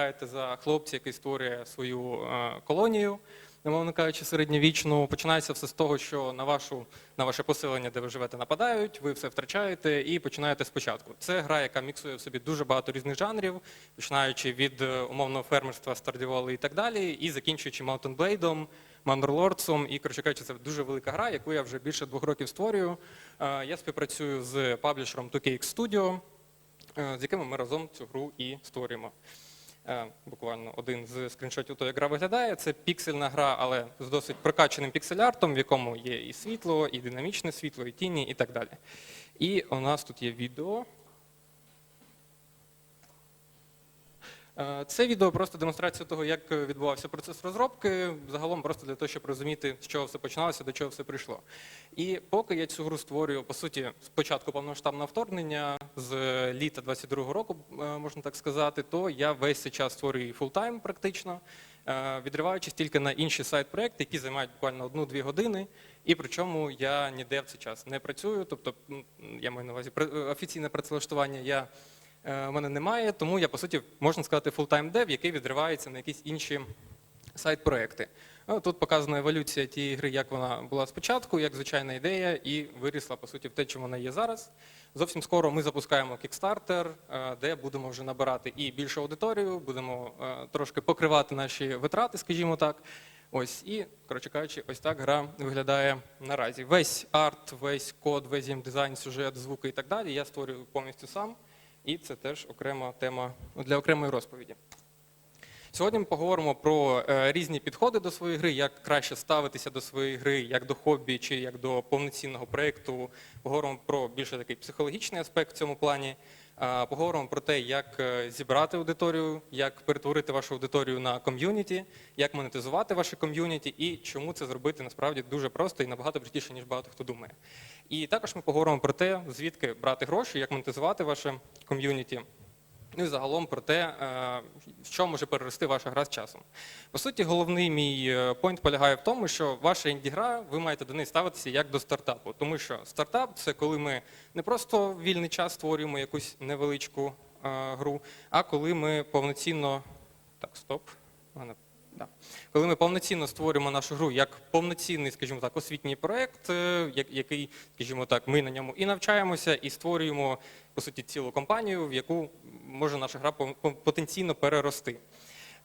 граєте за хлопця, який створює свою е, колонію, умовно кажучи, середньовічну. Починається все з того, що на вашу на ваше поселення, де ви живете, нападають, ви все втрачаєте і починаєте спочатку. Це гра, яка міксує в собі дуже багато різних жанрів, починаючи від е, умовного фермерства, стардіволи і так далі, і закінчуючи Blade, Manderlordsом. І коротше кажучи, це дуже велика гра, яку я вже більше двох років створюю. Е, Я співпрацюю з паблішером 2KX Studio, з якими ми разом цю гру і створюємо. Е, Буквально один з скріншотів того, як гра виглядає. Це піксельна гра, але з досить прокачаним піксель-артом, в якому є і світло, і динамічне світло, і тіні, і так далі. І у нас тут є відео. Це відео просто демонстрація того, як відбувався процес розробки, загалом просто для того, щоб розуміти, з чого все починалося, до чого все прийшло. І поки я цю гру створюю, по суті, спочатку повномасштабного вторгнення з літа 22-го року, е, можна так сказати, то я весь цей час створюю фултайм практично, е, відриваючись тільки на інші сайт-проекти, які займають буквально одну-дві години. І причому я ніде в цей час не працюю, тобто я маю на увазі офіційне працевлаштування. Я е, в мене немає, тому я, по суті, можна сказати, full-time dev, який відривається на якісь інші сайт-проекти. Ну, Тут показана еволюція тієї гри, як вона була спочатку, як звичайна ідея, і вирісла, по суті, в те, чим вона є зараз. Зовсім скоро ми запускаємо Kickstarter, е, де будемо вже набирати і більшу аудиторію, будемо е, трошки покривати наші витрати, скажімо так. Ось і, коротше кажучи, ось так гра виглядає наразі. Весь арт, весь код, весь дизайн, сюжет, звуки і так далі. Я створюю повністю сам, і це теж окрема тема для окремої розповіді. Сьогодні ми поговоримо про е, різні підходи до своєї гри, як краще ставитися до своєї гри, як до хобі чи як до повноцінного проєкту. Поговоримо про більше такий психологічний аспект в цьому плані. Е, Поговоримо про те, як е, зібрати аудиторію, як перетворити вашу аудиторію на ком'юніті, як монетизувати ваше ком'юніті і чому це зробити насправді дуже просто і набагато простіше, ніж багато хто думає. І також ми поговоримо про те, звідки брати гроші, як монетизувати ваше ком'юніті. Ну і загалом про те, е, в що може перерости ваша гра з часом. По суті, головний мій е, пойнт полягає в тому, що ваша інді-гра, ви маєте до неї ставитися як до стартапу. Тому що стартап це коли ми не просто вільний час створюємо якусь невеличку е, гру, а коли ми повноцінно. Так, стоп. Да. Коли ми повноцінно створюємо нашу гру як повноцінний, скажімо так, освітній проєкт, е, який, скажімо так, ми на ньому і навчаємося, і створюємо по суті цілу компанію, в яку може наша гра по- по- потенційно перерости.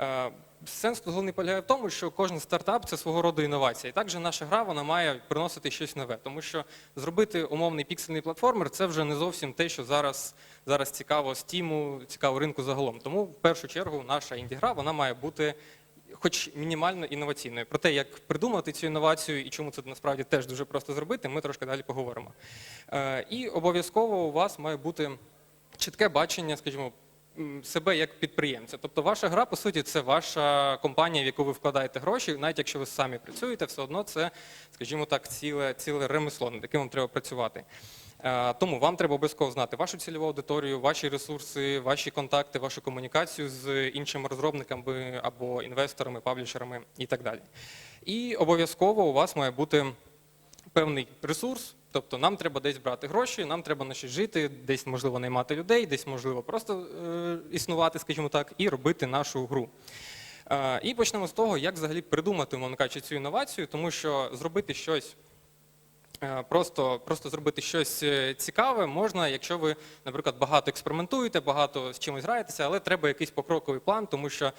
Е, Сенс головний полягає в тому, що кожен стартап це свого роду інновація. І також наша гра вона має приносити щось нове, тому що зробити умовний піксельний платформер це вже не зовсім те, що зараз, зараз цікаво Steam, цікаво ринку загалом. Тому в першу чергу наша інді-гра вона має бути хоч мінімально інноваційною. Про те, як придумати цю інновацію і чому це насправді теж дуже просто зробити, ми трошки далі поговоримо. Е, І обов'язково у вас має бути чітке бачення, скажімо, себе як підприємця. Тобто ваша гра, по суті, це ваша компанія, в яку ви вкладаєте гроші, навіть якщо ви самі працюєте, все одно це, скажімо так, ціле, ціле ремесло, над яким вам треба працювати. Е, Тому вам треба обов'язково знати вашу цільову аудиторію, ваші ресурси, ваші контакти, вашу комунікацію з іншими розробниками або інвесторами, паблішерами і так далі. І обов'язково у вас має бути певний ресурс. Тобто нам треба десь брати гроші, нам треба на щось жити, десь можливо наймати людей, десь можливо просто е, існувати, скажімо так, і робити нашу гру. Е, і почнемо з того, як взагалі придумати, мовно кажучи, цю інновацію, тому що зробити щось. Е, Просто, просто зробити щось е, цікаве можна, якщо ви, наприклад, багато експериментуєте, багато з чимось граєтеся, але треба якийсь покроковий план, тому що е,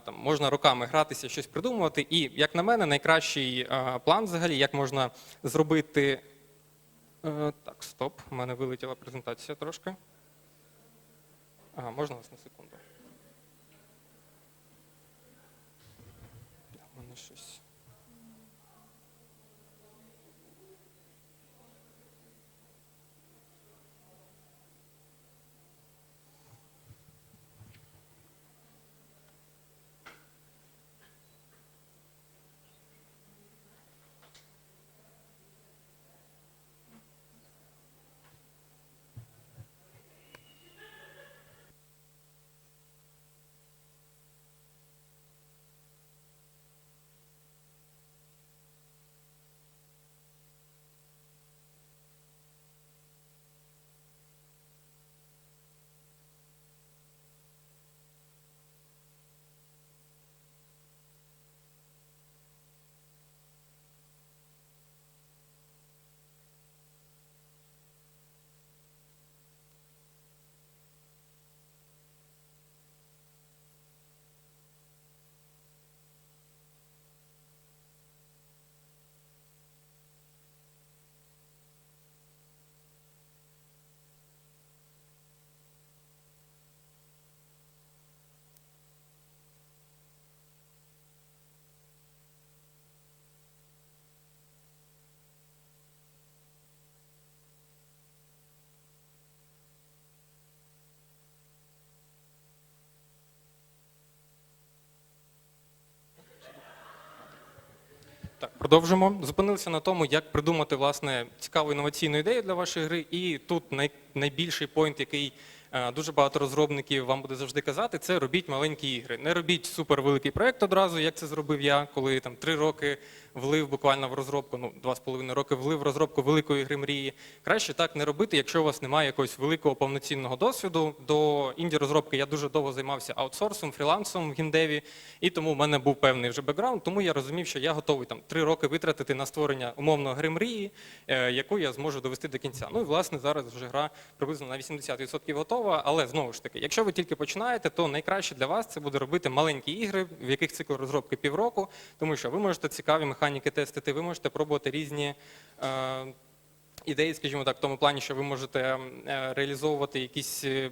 там можна роками гратися, щось придумувати. І, як на мене, найкращий план взагалі, як можна зробити. Так, стоп, у мене вилетіла презентація трошки. Ага, можна вас на секунду? У мене щось. Так, продовжимо. Зупинилися на тому, як придумати власне цікаву інноваційну ідею для вашої гри. І тут най, найбільший поінт, який е, дуже багато розробників вам буде завжди казати, це робіть маленькі ігри. Не робіть супервеликий проект одразу, як це зробив я, коли там три роки влив буквально в розробку, ну два з половиною роки влив в розробку великої гри мрії. Краще так не робити, якщо у вас немає якогось великого повноцінного досвіду. До інді розробки я дуже довго займався аутсорсом, фрілансом в гімдеві, і тому в мене був певний вже бекграунд. Тому я розумів, що я готовий там три роки витратити на створення умовно гри мрії, е, яку я зможу довести до кінця. Ну і власне зараз вже гра приблизно на 80% готова. Але знову ж таки, якщо ви тільки починаєте, то найкраще для вас це буде робити маленькі ігри, в яких цикл розробки півроку, тому що ви можете цікаві механіки тестити, ви можете пробувати різні. Е, Ідеї, скажімо так, в тому плані, що ви можете е, реалізовувати якісь е,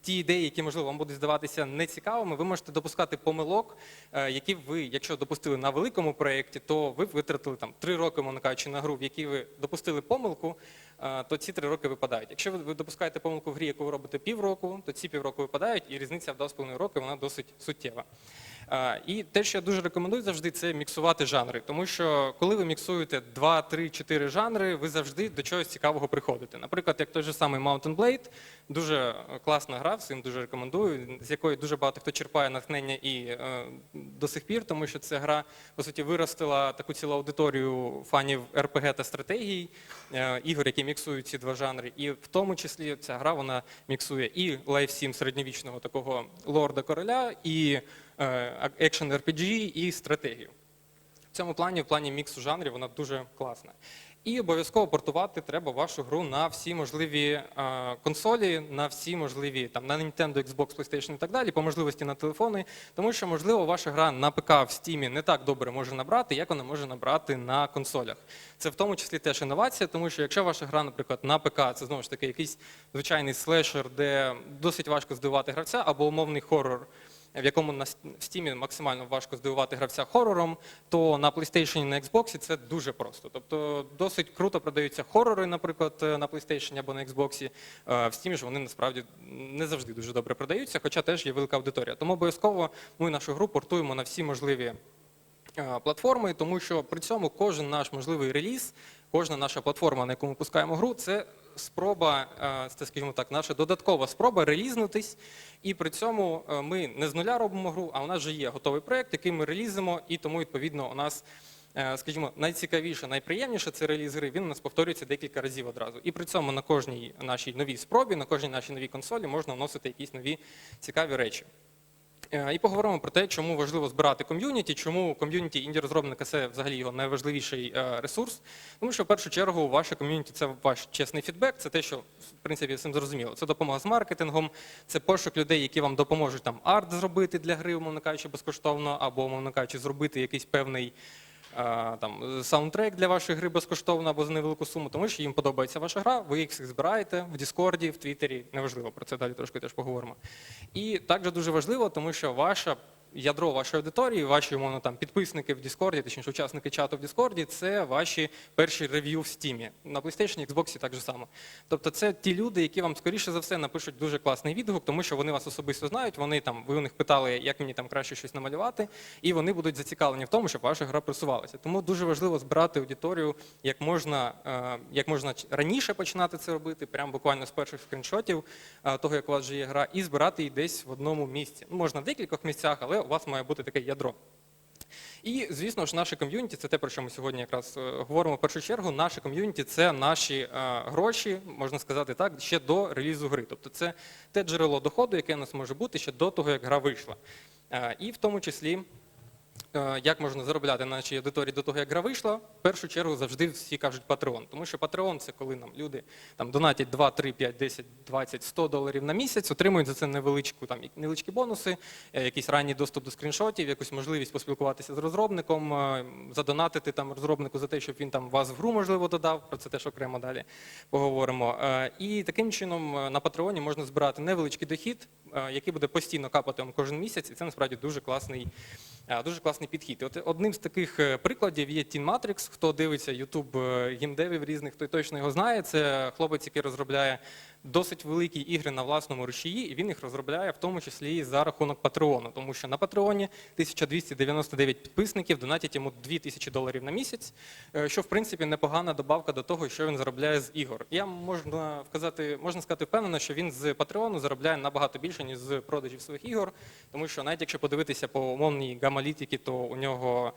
ті ідеї, які можливо вам будуть здаватися нецікавими. Ви можете допускати помилок, які ви, якщо допустили на великому проєкті, то ви витратили там три роки, мовно кажучи, на гру, в якій ви допустили помилку, то ці три роки випадають. Якщо ви допускаєте помилку в грі, яку ви робите півроку, то ці півроку випадають, і різниця в 2,5 роки вона досить суттєва. І те, що я дуже рекомендую завжди, це міксувати жанри. Тому що коли ви міксуєте 2, 3, 4 жанри, ви завжди до чогось цікавого приходите. Наприклад, як той же самий Mountain Blade, дуже е, класна гра, всім дуже рекомендую, з якої дуже багато хто черпає натхнення і е, до сих пір, тому що ця гра, по суті, виростила таку цілу аудиторію фанів РПГ та стратегій, е, ігор, які міксують ці два жанри. І в тому числі ця гра вона міксує і Sim середньовічного такого лорда короля, і е, екшен RPG, і стратегію. В цьому плані, в плані міксу жанрів, вона дуже класна. І обов'язково портувати треба вашу гру на всі можливі е, консолі, на всі можливі там на Nintendo, Xbox, PlayStation і так далі, по можливості на телефони, тому що можливо ваша гра на ПК в Steam не так добре може набрати, як вона може набрати на консолях. Це в тому числі теж інновація, тому що якщо ваша гра, наприклад, на ПК, це знову ж таки якийсь звичайний слешер, де досить важко здивувати гравця, або умовний хорор в якому на Steam максимально важко здивувати гравця хорором, то на PlayStation і на Xbox це дуже просто. Тобто досить круто продаються хорори, наприклад, е, на PlayStation або на Xbox. Е, В Steam ж вони насправді не завжди дуже добре продаються, хоча теж є велика аудиторія. Тому обов'язково ми нашу гру портуємо на всі можливі е, платформи, тому що при цьому кожен наш можливий реліз, кожна наша платформа, на яку ми пускаємо гру, це спроба, е, це, скажімо так, наша додаткова спроба релізнутись. І при цьому е, ми не з нуля робимо гру, а у нас вже є готовий проєкт, який ми релізимо, і тому відповідно у нас. е, Скажімо, найцікавіше, найприємніше це реліз гри. Він у нас повторюється декілька разів одразу. І при цьому на кожній нашій новій спробі, на кожній нашій новій консолі можна вносити якісь нові цікаві речі. Е, І поговоримо про те, чому важливо збирати ком'юніті, чому ком'юніті інді-розробника це взагалі його найважливіший е, ресурс. Тому що в першу чергу ваше ком'юніті це ваш чесний фідбек, це те, що в принципі всім зрозуміло. Це допомога з маркетингом, це пошук людей, які вам допоможуть там арт зробити для гри, умовно кажучи, безкоштовно, або умовно кажучи, зробити якийсь певний. Там саундтрек для вашої гри безкоштовно або за невелику суму, тому що їм подобається ваша гра, ви їх всіх збираєте в Діскорді, в Твіттері, неважливо, про це далі трошки теж поговоримо. І також дуже важливо, тому що ваша ядро вашої аудиторії, ваші умовно там підписники в Діскорді, точніше учасники чату в Діскорді, це ваші перші рев'ю в Стімі. На PlayStation, Xbox так же само. Тобто це ті люди, які вам скоріше за все напишуть дуже класний відгук, тому що вони вас особисто знають. Вони там, ви у них питали, як мені там краще щось намалювати, і вони будуть зацікавлені в тому, щоб ваша гра просувалася. Тому дуже важливо збирати аудиторію як можна, е, як можна раніше починати це робити, прямо буквально з перших скріншотів е, того, як у вас вже є гра, і збирати її десь в одному місці. Ну, можна в декількох місцях, але у вас має бути таке ядро. І, звісно ж, наше ком'юніті це те, про що ми сьогодні якраз е, говоримо в першу чергу. Наше ком'юніті це наші е, гроші, можна сказати так, ще до релізу гри. Тобто це те джерело доходу, яке у нас може бути ще до того, як гра вийшла. Е, і в тому числі. Е, Як можна заробляти на нашій аудиторії до того, як гра вийшла? В першу чергу завжди всі кажуть Patreon. Тому що Patreon – це коли нам люди там донатять 2, 3, 5, 10, 20, 100 доларів на місяць, отримують за це невеличку там невеличкі бонуси, е, якийсь ранній доступ до скріншотів, якусь можливість поспілкуватися з розробником, е, задонатити там розробнику за те, щоб він там вас в гру можливо додав. Про це теж окремо далі поговоримо. І таким чином на Патреоні можна збирати невеличкий дохід, який буде постійно капати вам кожен місяць, і це насправді дуже класний, дуже класний підхід. От одним з таких е, прикладів є Teen Matrix. Хто дивиться YouTube гімдевів різних, той точно його знає. Це хлопець, який розробляє досить великі ігри на власному рушії, і він їх розробляє в тому числі і за рахунок Патреону, тому що на Патреоні 1299 підписників донатять йому 2000 доларів на місяць, е, що в принципі непогана добавка до того, що він заробляє з ігор. Я можна вказати, можна сказати впевнено, що він з Патреону заробляє набагато більше ніж з продажів своїх ігор, тому що навіть якщо подивитися по умовній гамалітіки, то у нього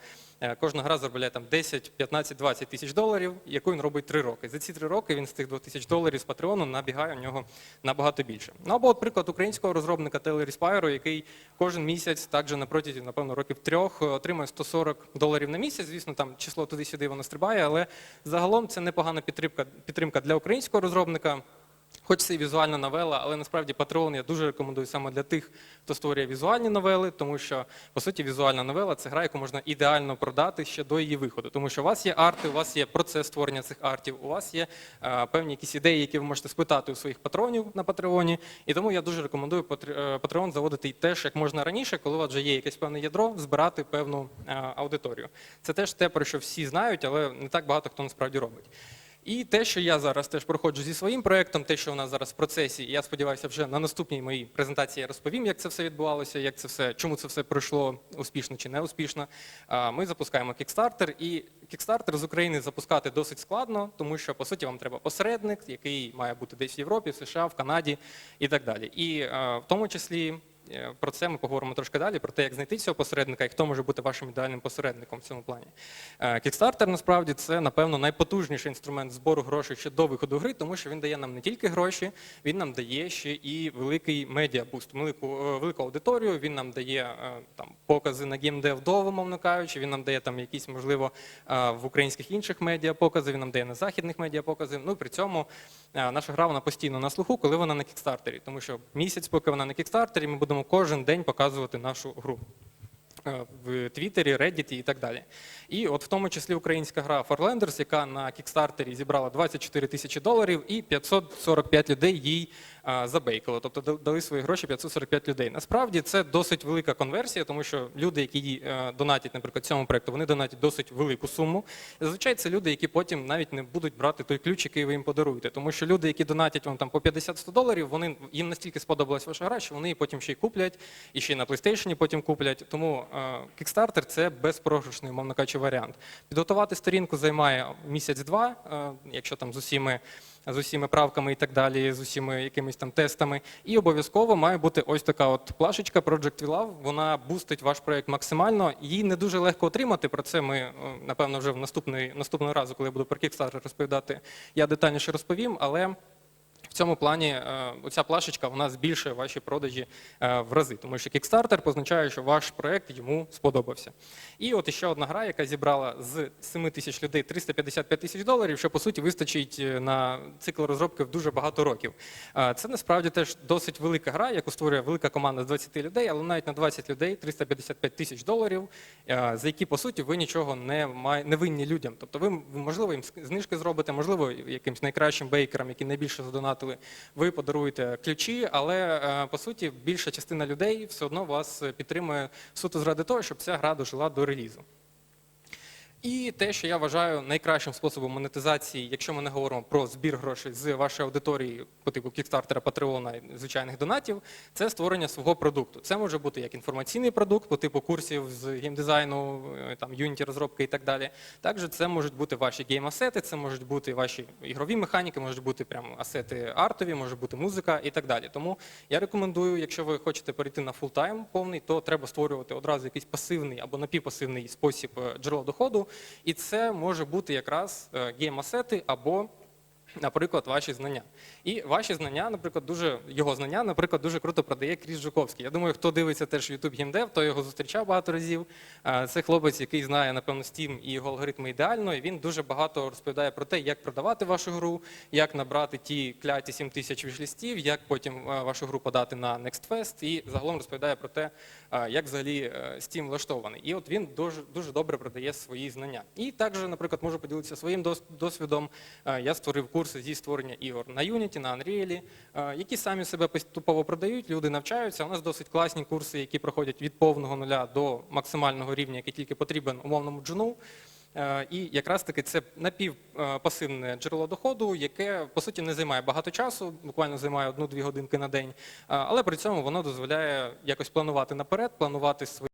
кожна гра заробляє там 10, 15, 20 тисяч доларів, яку він робить 3 роки. За ці 3 роки він з тих 2000 доларів з Патреону набігає у нього набагато більше. Ну або, от приклад українського розробника Taylor Spyro, який кожен місяць, також на протязі, напевно, років трьох, е, отримує 140 доларів на місяць. Звісно, там число туди-сюди воно стрибає, але загалом це непогана підтримка, підтримка для українського розробника. Хоч це і візуальна новела, але насправді Patreon я дуже рекомендую саме для тих, хто створює візуальні новели, тому що по суті візуальна новела це гра, яку можна ідеально продати ще до її виходу. Тому що у вас є арти, у вас є процес створення цих артів, у вас є е, певні якісь ідеї, які ви можете спитати у своїх патронів на Патреоні. І тому я дуже рекомендую Патре- Patreon заводити теж як можна раніше, коли у вас вже є якесь певне ядро, збирати певну е, аудиторію. Це теж те, про що всі знають, але не так багато хто насправді робить. І те, що я зараз теж проходжу зі своїм проєктом, те, що у нас зараз в процесі, і я сподіваюся, вже на наступній моїй презентації я розповім, як це все відбувалося, як це все, чому це все пройшло успішно чи не успішно. Ми запускаємо Kickstarter, і Kickstarter з України запускати досить складно, тому що по суті вам треба посередник, який має бути десь в Європі, в США, в Канаді і так далі. І в тому числі. Е, Про це ми поговоримо трошки далі, про те, як знайти цього посередника і хто може бути вашим ідеальним посередником в цьому плані. Kickstarter насправді це, напевно, найпотужніший інструмент збору грошей ще до виходу гри, тому що він дає нам не тільки гроші, він нам дає ще і великий медіабуст, велику, е, велику аудиторію. Він нам дає е, там покази на геймдев до, умовно кажучи. Він нам дає там якісь, можливо, в українських інших медіа покази. Він нам дає на західних медіа покази. Ну при цьому наша гра вона постійно на слуху, коли вона на кікстартері, тому що місяць, поки вона на кікстартері, ми будемо кожен день показувати нашу гру. Е, В Твіттері, Reddit і так далі. І от в тому числі українська гра Farlanders, яка на кікстартері зібрала 24 тисячі доларів, і 545 людей їй забейкало. Тобто дали свої гроші 545 людей. Насправді це досить велика конверсія, тому що люди, які е, донатять, наприклад, цьому проекту, вони донатять досить велику суму. Зазвичай це люди, які потім навіть не будуть брати той ключ, який ви їм подаруєте. Тому що люди, які донатять вам там по 50-100 доларів, вони їм настільки сподобалась ваша гра, що вони її потім ще й куплять, і ще й на PlayStation потім куплять. Тому е, Kickstarter – це безпрограшний, мовно кажучи, варіант. Підготувати сторінку займає місяць-два, е, якщо там з усіми з усіма правками і так далі, з усіма якимись там тестами. І обов'язково має бути ось така от плашечка Project We Love. Вона бустить ваш проект максимально. Її не дуже легко отримати. Про це ми, е, напевно, вже в наступний, наступного разу, коли я буду про Kickstarter розповідати, я детальніше розповім. Але цьому плані е, оця плашечка вона збільшує ваші продажі е, в рази, тому що Kickstarter позначає, що ваш проект йому сподобався. І от іще одна гра, яка зібрала з 7 тисяч людей 355 тисяч доларів, що по суті вистачить е, на цикл розробки в дуже багато років. Це насправді теж досить велика гра, яку створює велика команда з 20 людей, але навіть на 20 людей 355 тисяч доларів, за які по суті ви нічого не має, не винні людям. Тобто, ви можливо їм знижки зробите, можливо, якимсь найкращим бейкерам, які найбільше задонатили, ви подаруєте ключі, але е, по суті більша частина людей все одно вас підтримує суто заради того, щоб ця гра дожила до релізу. І те, що я вважаю найкращим способом монетизації, якщо ми не говоримо про збір грошей з вашої аудиторії по типу кікстартера, патреона і звичайних донатів, це створення свого продукту. Це може бути як інформаційний продукт по типу курсів з геймдизайну, е, там юніті розробки і так далі. Також це можуть бути ваші гейм-асети, це можуть бути ваші ігрові механіки, можуть бути прямо асети артові, може бути музика і так далі. Тому я рекомендую, якщо ви хочете перейти на фултайм повний, то треба створювати одразу якийсь пасивний або напівпасивний спосіб е, джерела доходу. І це може бути якраз е, гейм-асети або Наприклад, ваші знання. І ваші знання, наприклад, дуже його знання, наприклад, дуже круто продає Кріс Жуковський. Я думаю, хто дивиться теж YouTube геймдев, то його зустрічав багато разів. Це хлопець, який знає, напевно, Steam і його алгоритми ідеально. І він дуже багато розповідає про те, як продавати вашу гру, як набрати ті кляті 7 тисяч вішлістів, як потім вашу гру подати на Next Fest, і загалом розповідає про те, як взагалі е, Steam влаштований. І от він дуже дуже добре продає свої знання. І також, наприклад, можу поділитися своїм дос- досвідом. Я створив курси зі створення ігор на Unity, на Unreal, е, які самі себе поступово продають, люди навчаються. У нас досить класні курси, які проходять від повного нуля до максимального рівня, який тільки потрібен умовному джуну. Е, І якраз таки це напівпасивне джерело доходу, яке по суті не займає багато часу, буквально займає одну-дві годинки на день, е, але при цьому воно дозволяє якось планувати наперед, планувати свої.